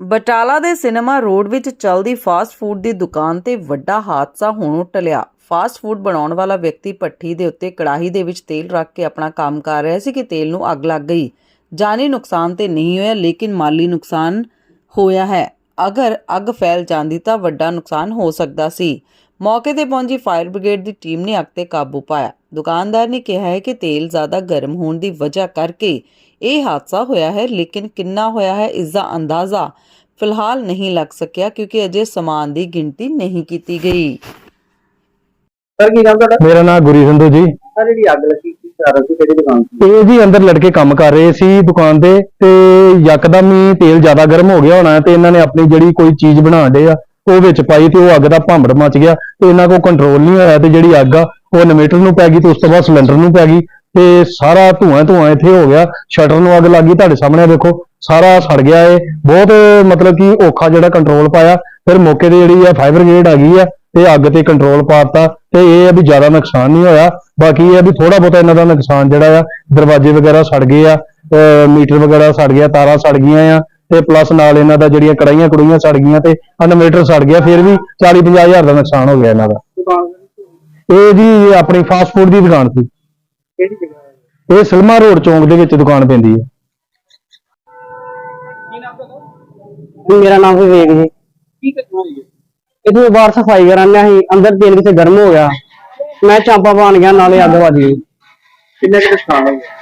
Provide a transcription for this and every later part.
ਬਟਾਲਾ ਦੇ cinema road ਵਿੱਚ ਚੱਲਦੀ ਫਾਸਟ ਫੂਡ ਦੀ ਦੁਕਾਨ ਤੇ ਵੱਡਾ ਹਾਦਸਾ ਹੋਣੋਂ ਟਲਿਆ। ਫਾਸਟ ਫੂਡ ਬਣਾਉਣ ਵਾਲਾ ਵਿਅਕਤੀ ਭੱਠੀ ਦੇ ਉੱਤੇ ਕੜਾਹੀ ਦੇ ਵਿੱਚ ਤੇਲ ਰੱਖ ਕੇ ਆਪਣਾ ਕੰਮ ਕਰ ਰਿਹਾ ਸੀ ਕਿ ਤੇਲ ਨੂੰ ਅੱਗ ਲੱਗ ਗਈ। ਜਾਨੀ ਨੁਕਸਾਨ ਤੇ ਨਹੀਂ ਹੋਇਆ, ਲੇਕਿਨ ਮਾਲੀ ਨੁਕਸਾਨ ਹੋਇਆ ਹੈ। ਅਗਰ ਅੱਗ ਫੈਲ ਜਾਂਦੀ ਤਾਂ ਵੱਡਾ ਨੁਕਸਾਨ ਹੋ ਸਕਦਾ ਸੀ। ਮੌਕੇ ਤੇ ਪਹੁੰਚੀ ਫਾਇਰ ਬ੍ਰਿਗੇਡ ਦੀ ਟੀਮ ਨੇ ਅੱਗ ਤੇ ਕਾਬੂ ਪਾਇਆ। ਦੁਕਾਨਦਾਰ ਨੇ ਕਿਹਾ ਹੈ ਕਿ ਤੇਲ ਜ਼ਿਆਦਾ ਗਰਮ ਹੋਣ ਦੀ ਵਜ੍ਹਾ ਕਰਕੇ ਇਹ ਹਾਦਸਾ ਹੋਇਆ ਹੈ ਲੇਕਿਨ ਕਿੰਨਾ ਹੋਇਆ ਹੈ ਇਸ ਦਾ ਅੰਦਾਜ਼ਾ ਫਿਲਹਾਲ ਨਹੀਂ ਲੱਗ ਸਕਿਆ ਕਿਉਂਕਿ ਅਜੇ ਸਮਾਨ ਦੀ ਗਿਣਤੀ ਨਹੀਂ ਕੀਤੀ ਗਈ। ਸਰ ਕੀ ਨਾਮ ਤੁਹਾਡਾ? ਮੇਰਾ ਨਾਮ ਗੁਰੀ ਸੰਧੂ ਜੀ। ਸਰ ਜਿਹੜੀ ਅੱਗ ਲੱਗੀ ਕੀ ਕਾਰਨ ਸੀ ਕਿਹੜੀ ਦੁਕਾਨ ਸੀ? ਇਹ ਜੀ ਅੰਦਰ ਲੜਕੇ ਕੰਮ ਕਰ ਰਹੇ ਸੀ ਦੁਕਾਨ ਤੇ ਤੇ ਯਕਦਮ ਹੀ ਤੇਲ ਜ਼ਿਆਦਾ ਗਰਮ ਹੋ ਗਿਆ ਹੋਣਾ ਤੇ ਇਹਨਾਂ ਨੇ ਆਪਣੀ ਜਿਹੜੀ ਕੋਈ ਚੀਜ਼ ਬਣਾਉਣ ਡੇ ਆ ਉਹ ਵਿੱਚ ਪਾਈ ਤੇ ਉਹ ਅੱਗ ਦਾ ਭਾਂਬੜ ਮਚ ਗਿਆ ਤੇ ਇਹਨਾਂ ਕੋਲ ਕੰਟਰੋਲ ਨਹੀਂ ਹੋਇਆ ਤੇ ਜਿਹੜੀ ਅੱਗ ਆ ਉਹ ਇਨਵੇਟਰ ਨੂੰ ਪੈ ਗਈ ਤੇ ਉਸ ਤੋਂ ਬਾਅਦ ਸਿਲੰਡਰ ਨੂੰ ਪੈ ਗਈ ਤੇ ਸਾਰਾ ਧੂਆਂ ਧੂਆਂ ਇੱਥੇ ਹੋ ਗਿਆ। ਸ਼ਟਰ ਨੂੰ ਅੱਗ ਲੱਗ ਗਈ ਤੁਹਾਡੇ ਸਾਹਮਣੇ ਦੇਖੋ, ਸਾਰਾ ਸੜ ਗਿਆ ਇਹ। ਬਹੁਤ ਮਤਲਬ ਕਿ ਔਖਾ ਜਿਹੜਾ ਕੰਟਰੋਲ ਪਾਇਆ। ਫਿਰ ਮੌਕੇ ਤੇ ਜਿਹੜੀ ਆ ਫਾਈਬਰ ਬ੍ਰਿਗੇਡ ਆ ਗਈ ਆ, ਤੇ ਅੱਗ ਤੇ ਕੰਟਰੋਲ ਪਾਤਾ ਤੇ ਇਹ ਆ ਵੀ ਜ਼ਿਆਦਾ ਨੁਕਸਾਨ ਨਹੀਂ ਹੋਇਆ। ਬਾਕੀ ਇਹ ਆ ਵੀ ਥੋੜਾ ਬਹੁਤਾ ਇਹਨਾਂ ਦਾ ਨੁਕਸਾਨ ਜਿਹੜਾ ਆ, ਦਰਵਾਜ਼ੇ ਵਗੈਰਾ ਸੜ ਗਏ ਆ ਮੀਟਰ ਵਗੈਰਾ ਸੜ ਗਿਆ, ਤਾਰਾਂ ਸੜ ਗਈਆਂ ਆ, ਤੇ ਪਲੱਸ ਨਾਲ ਇਹਨਾਂ ਦਾ ਜਿਹੜੀਆਂ ਕੜਾਈਆਂ ਕੜੂਈਆਂ ਸੜ ਗਈਆਂ ਤੇ ਇਨਵੇਟਰ ਸੜ ਗਿਆ, ਫਿਰ ਵੀ 40 50 ਹਜ਼ਾਰ ਦਾ ਨੁਕਸਾਨ ਹੋ ਗਿਆ ਇਹਨਾਂ ਦਾ। ਇਹ ਜੀ ਆਪਣੀ ਫਾਸਟ ਫੂਡ ਦੀ ਦੁਕਾਨ ਸੀ। ਜਗ੍ਹਾ ਹੈ? ਇਹ ਸਿਲਮਾ ਰੋਡ ਚੌਂਕ ਦੇ ਵਿੱਚ ਦੁਕਾਨ ਪੈਂਦੀ ਹੈ। ਕੀ ਨਾਮ ਤੁਹਾਡਾ? ਮੇਰਾ ਨਾਮ ਵਿਵੇਕ ਜੀ। ਕੀ ਘਟਨਾ ਹੋਈ ਹੈ ਇਥੇ ਬਾਹਰ ਸਫ਼ਾਈ ਕਰਨ ਡਿਆ ਸੀ ਅੰਦਰ ਤੇਲ ਕਿਤੇ ਗਰਮ ਹੋ ਗਿਆ। ਮੈਂ ਚਾਂਪਾ ਪਾਣ ਗਿਆ ਨਾਲੇ ਅੱਗ ਵੱਜ ਗਈ। ਕਿੰਨੇ ਕੁ ਨੁਕਸਾਨ ਹੋ ਗਿਆ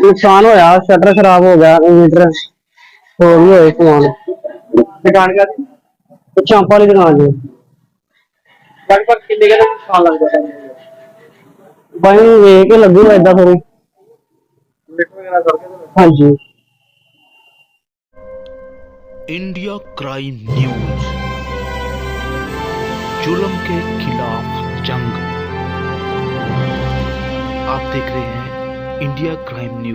ਨੁਕਸਾਨ ਹੋਇਆ ਸ਼ਟਰ ਖਰਾਬ ਹੋ ਗਿਆ ਇਨਵੇਟਰ ਹੋਰ ਵੀ ਹੋਏ ਸਮਾਨ। ਦੁਕਾਨ ਕਾ ਚਾਂਪਾ ਵਾਲੀ ਦੁਕਾਨ ਜੀ। ਲਗਭਗ ਕਿੰਨੇ ਕੁ ਦਾ ਨੁਕਸਾਨ ਲੱਗਦਾ ਹੈ ਬਾਈ ਨੂੰ ਵੇਖ ਕੇ ਲੱਗੂਗਾ ਏਦਾਂ ਥੋੜੀ ਮੀਟਰ ਵਗੈਰਾ ਸੜ ਗਏ ਤਾਂ ਹਾਂਜੀ इंडिया क्राइम न्यूज जुल्म के खिलाफ जंग आप देख रहे हैं इंडिया क्राइम न्यूज